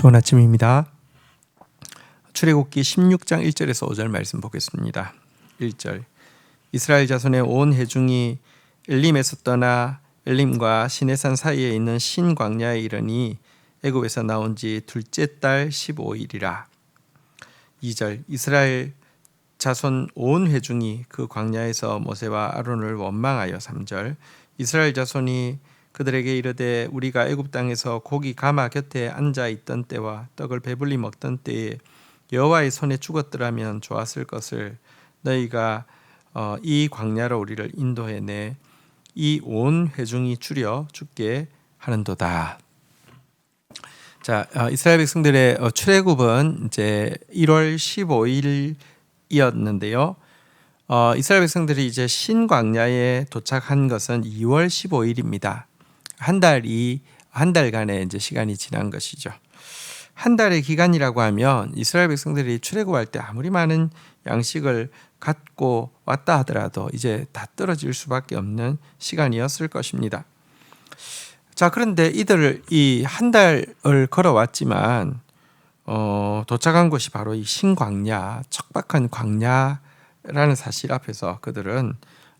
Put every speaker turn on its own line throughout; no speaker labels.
좋은 아침입니다. 출애굽기 16장 1절에서 5절 말씀 보겠습니다. 1절 이스라엘 자손의 온 회중이 엘림에서 떠나 엘림과 시내산 사이에 있는 신 광야에 이르니 애굽에서 나온 지 둘째 달 15일이라. 2절 이스라엘 자손 온 회중이 그 광야에서 모세와 아론을 원망하여 3절 이스라엘 자손이 그들에게 이르되 우리가 애굽 땅에서 고기 가마 곁에 앉아 있던 때와 떡을 배불리 먹던 때에 여호와의 손에 죽었더라면 좋았을 것을 너희가 어, 이 광야로 우리를 인도해 내 이 온 회중이 줄여 죽게 하는도다. 자 어, 이스라엘 백성들의 어, 출애굽은 이제 1월 15일이었는데요. 어, 이스라엘 백성들이 이제 신광야에 도착한 것은 2월 15일입니다. 한 달이 한 달간의 이제 시간이 지난 것이죠. 한 달의 기간이라고 하면 이스라엘 백성들이 출애굽할 때 아무리 많은 양식을 갖고 왔다 하더라도 이제 다 떨어질 수밖에 없는 시간이었을 것입니다. 자 그런데 이들을 이 한 달을 걸어왔지만 어, 도착한 곳이 바로 이 신광야 척박한 광야라는 사실 앞에서 그들은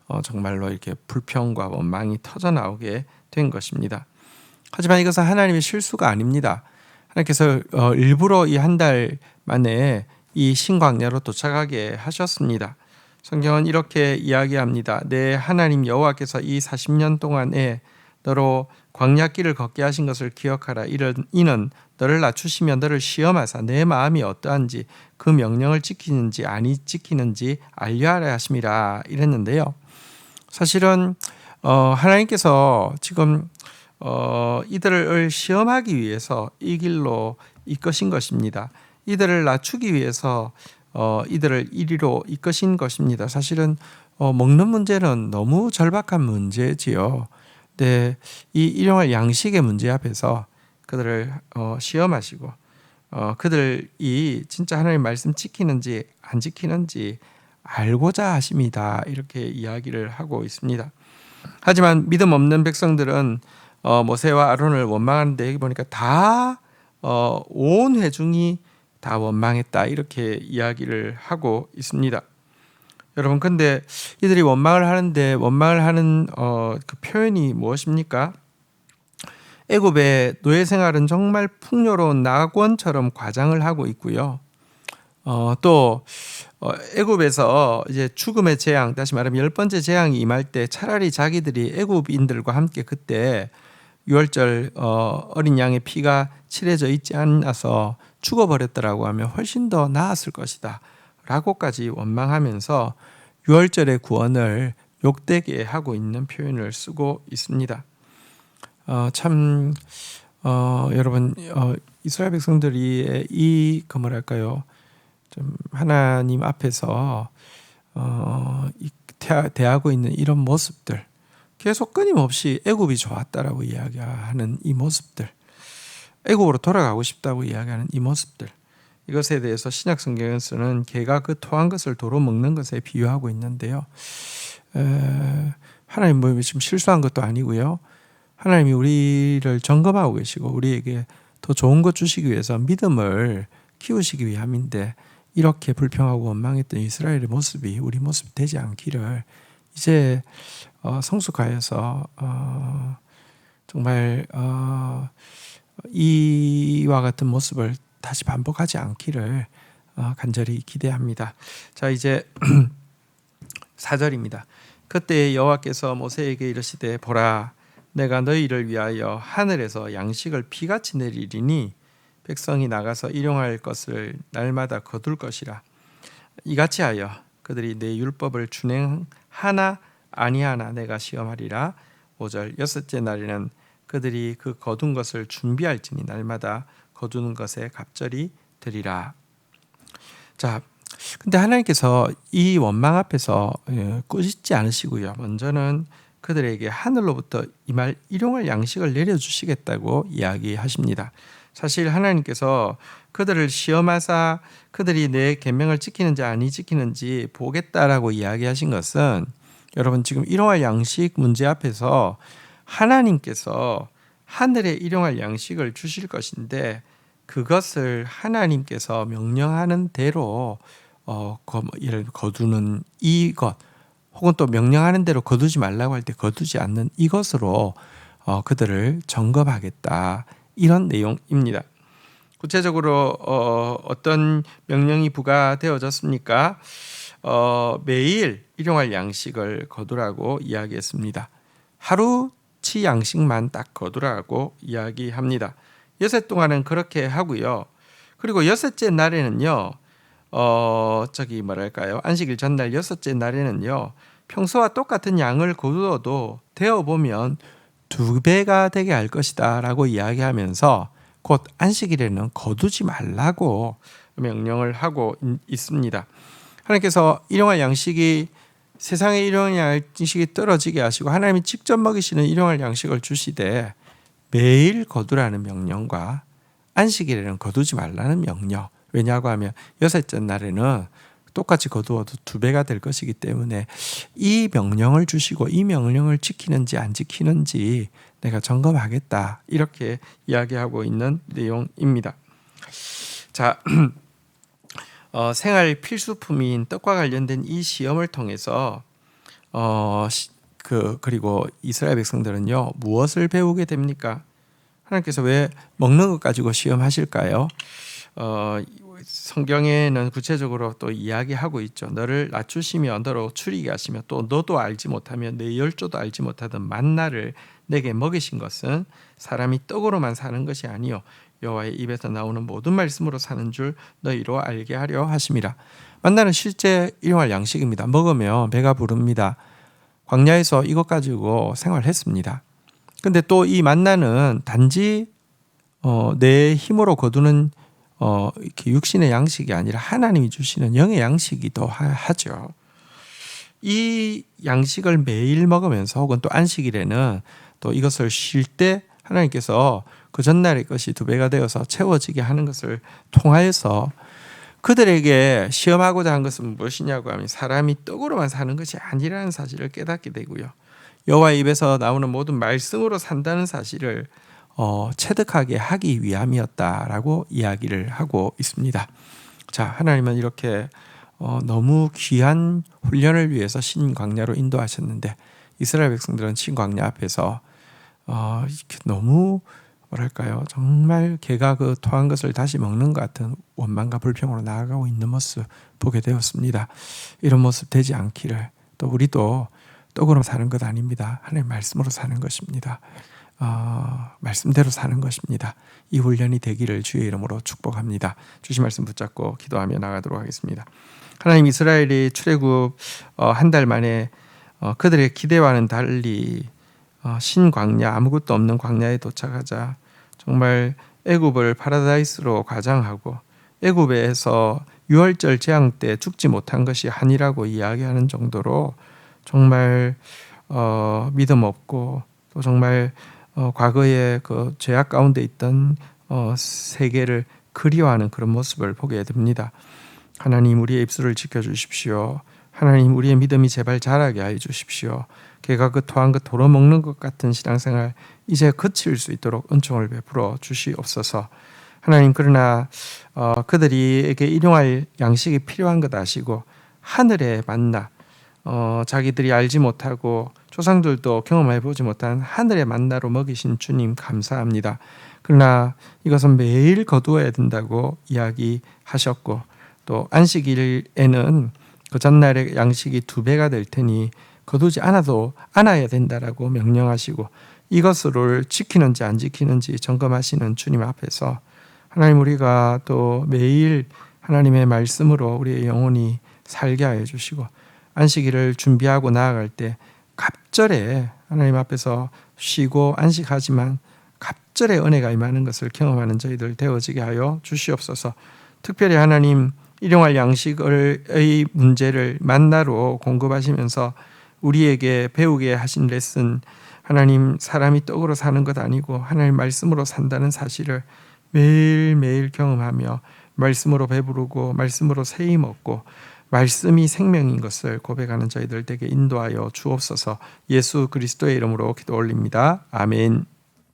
어, 정말로 이렇게 불평과 원망이 터져 나오게 된 것입니다. 하지만 이것은 하나님의 실수가 아닙니다. 하나님께서 어, 일부러 이 한 달 만에 이 신광야로 도착하게 하셨습니다. 성경은 이렇게 이야기합니다. 내 하나님 여호와께서 이 40년 동안에 너로 광야길을 걷게 하신 것을 기억하라. 이는 너를 낮추시며 너를 시험하사 내 마음이 어떠한지 그 명령을 지키는지 아니 지키는지 알려하라 하심이라 이랬는데요. 사실은 어, 하나님께서 지금 어, 이들을 시험하기 위해서 이 길로 이끄신 것입니다. 이들을 낮추기 위해서 어, 이들을 이리로 이끄신 것입니다. 사실은 어, 먹는 문제는 너무 절박한 문제지요. 네, 이 일용할 양식의 문제 앞에서 그들을 어, 시험하시고 어, 그들이 진짜 하나님 말씀 지키는지 안 지키는지 알고자 하십니다. 이렇게 이야기를 하고 있습니다. 하지만 믿음 없는 백성들은 어, 모세와 아론을 원망하는데 여기 보니까 다온 어, 회중이 다 원망했다 이렇게 이야기를 하고 있습니다. 여러분 근데 이들이 원망을 하는데 원망을 하는 어, 그 표현이 무엇입니까? 애굽의 노예 생활은 정말 풍요로운 낙원처럼 과장을 하고 있고요. 어, 또 어, 애굽에서 이제 죽음의 재앙, 다시 말하면 열 번째 재앙이 임할 때 차라리 자기들이 애굽인들과 함께 그때 유월절 어, 어린 양의 피가 칠해져 있지 않아서 죽어버렸더라고 하면 훨씬 더 나았을 것이다. 라고까지 원망하면서 유월절의 구원을 욕되게 하고 있는 표현을 쓰고 있습니다. 어, 참 어, 여러분 어, 이스라엘 백성들이 이 그 뭐랄까요 좀 하나님 앞에서 어, 대하 고 있는 이런 모습들 계속 끊임없이 애굽이 좋았다라고 이야기하는 이 모습들 애굽으로 돌아가고 싶다고 이야기하는 이 모습들 이것에 대해서 신약 성경에서는 개가 그 토한 것을 도로 먹는 것에 비유하고 있는데요. 에, 하나님 뭐 지금 실수한 것도 아니고요. 하나님이 우리를 점검하고 계시고 우리에게 더 좋은 것 주시기 위해서 믿음을 키우시기 위함인데 이렇게 불평하고 원망했던 이스라엘의 모습이 우리 모습 되지 않기를 이제 어, 성숙하여서 어, 정말 어, 이와 같은 모습을 다시 반복하지 않기를 어, 간절히 기대합니다. 자 이제 4절입니다. 그때 여호와께서 모세에게 이르시되 보라 내가 너희를 위하여 하늘에서 양식을 비같이 내리리니 백성이 나가서 일용할 것을 날마다 거둘 것이라. 이같이 하여 그들이 내 율법을 준행하나 아니하나 내가 시험하리라. 5절 여섯째 날에는 그들이 그 거둔 것을 준비할지니 날마다 거두는 것에 갑절이 되리라. 자 근데 하나님께서 이 원망 앞에서 예, 꾸짖지 않으시고요. 먼저는 그들에게 하늘로부터 이말 일용할 양식을 내려주시겠다고 이야기하십니다. 사실 하나님께서 그들을 시험하사 그들이 내 계명을 지키는지 아니 지키는지 보겠다라고 이야기하신 것은 여러분 지금 일용할 양식 문제 앞에서 하나님께서 하늘에 일용할 양식을 주실 것인데 그것을 하나님께서 명령하는 대로 어, 거, 예를 거두는 이것 혹은 또 명령하는 대로 거두지 말라고 할 때 거두지 않는 이것으로 어, 그들을 점검하겠다 이런 내용입니다. 구체적으로 어, 어떤 명령이 부과되어졌습니까? 어, 매일 일용할 양식을 거두라고 이야기했습니다. 하루치 양식만 딱 거두라고 이야기합니다. 여섯 동안은 그렇게 하고요. 그리고 여섯째 날에는요. 어 저기 뭐랄까요 안식일 전날 여섯째 날에는요 평소와 똑같은 양을 거두어도 되어 보면 두 배가 되게 할 것이다라고 이야기하면서 곧 안식일에는 거두지 말라고 명령을 하고 있습니다. 하나님께서 일용할 양식이 세상의 일용할 양식이 떨어지게 하시고 하나님이 직접 먹이시는 일용할 양식을 주시되 매일 거두라는 명령과 안식일에는 거두지 말라는 명령. 왜냐고 하면 여섯째 날에는 똑같이 거두어도 두 배가 될 것이기 때문에 이 명령을 주시고 이 명령을 지키는지 안 지키는지 내가 점검하겠다. 이렇게 이야기하고 있는 내용입니다. 자, 어, 생활 필수품인 떡과 관련된 이 시험을 통해서 어, 그 그리고 이스라엘 백성들은요 무엇을 배우게 됩니까? 하나님께서 왜 먹는 것 가지고 시험하실까요? 어, 성경에는 구체적으로 또 이야기하고 있죠. 너를 낮추시며 너로 추리게 하시며 또 너도 알지 못하며 내 열조도 알지 못하던 만나를 내게 먹이신 것은 사람이 떡으로만 사는 것이 아니요 여호와의 입에서 나오는 모든 말씀으로 사는 줄 너희로 알게 하려 하심이라. 만나는 실제 일용할 양식입니다. 먹으면 배가 부릅니다. 광야에서 이것 가지고 생활했습니다. 근데 또 이 만나는 단지 어, 내 힘으로 거두는 어, 이렇게 육신의 양식이 아니라 하나님이 주시는 영의 양식이더 하죠. 이 양식을 매일 먹으면서 혹은 또 안식일에는 또 이것을 쉴 때 하나님께서 그 전날의 것이 두 배가 되어서 채워지게 하는 것을 통하여서 그들에게 시험하고자 한 것은 무엇이냐고 하면 사람이 떡으로만 사는 것이 아니라는 사실을 깨닫게 되고요. 여호와 입에서 나오는 모든 말씀으로 산다는 사실을 어, 체득하게 하기 위함이었다라고 이야기를 하고 있습니다. 자, 하나님은 이렇게 어, 너무 귀한 훈련을 위해서 신광야로 인도하셨는데 이스라엘 백성들은 신광야 앞에서 어, 너무 뭐랄까요 정말 개가 그 토한 것을 다시 먹는 것 같은 원망과 불평으로 나아가고 있는 모습 보게 되었습니다. 이런 모습 되지 않기를 또 우리도 떡으로 사는 것 아닙니다. 하나님 말씀으로 사는 것입니다. 어, 말씀대로 사는 것입니다. 이 훈련이 되기를 주의 이름으로 축복합니다. 주신 말씀 붙잡고 기도하며 나가도록 하겠습니다. 하나님 이스라엘이 출애굽 어, 한달 만에 어, 그들의 기대와는 달리 어, 신광야 아무것도 없는 광야에 도착하자 정말 애굽을 파라다이스로 가장하고 애굽에서 유월절 재앙 때 죽지 못한 것이 한이라고 이야기하는 정도로 정말 어, 믿음 없고 또 정말 어, 과거의 그 죄악 가운데 있던 어, 세계를 그리워하는 그런 모습을 보게 됩니다. 하나님 우리의 입술을 지켜주십시오. 하나님 우리의 믿음이 제발 자라게 해 주십시오. 개가 그 토한 것 도로 먹는 것 같은 신앙생활 이제 그칠 수 있도록 은총을 베풀어 주시옵소서. 하나님 그러나 어, 그들이에게 일용할 양식이 필요한 것 아시고 하늘의 만나 어, 자기들이 알지 못하고 조상들도 경험해 보지 못한 하늘의 만나로 먹이신 주님 감사합니다. 그러나 이것은 매일 거두어야 된다고 이야기하셨고 또 안식일에는 그 전날의 양식이 두 배가 될 테니 거두지 않아도 안아야 된다라고 명령하시고 이것을 지키는지 안 지키는지 점검하시는 주님 앞에서 하나님 우리가 또 매일 하나님의 말씀으로 우리의 영혼이 살게 하여 주시고 안식일을 준비하고 나아갈 때 갑절에 하나님 앞에서 쉬고 안식하지만 갑절에 은혜가 임하는 것을 경험하는 저희들 되어지게 하여 주시옵소서. 특별히 하나님 일용할 양식의 문제를 만나로 공급하시면서 우리에게 배우게 하신 레슨 하나님 사람이 떡으로 사는 것 아니고 하나님 말씀으로 산다는 사실을 매일매일 경험하며 말씀으로 배부르고 말씀으로 세임 먹고 말씀이 생명인 것을 고백하는 저희들 에게 인도하여 주옵소서 예수 그리스도의 이름으로 기도 올립니다. 아멘.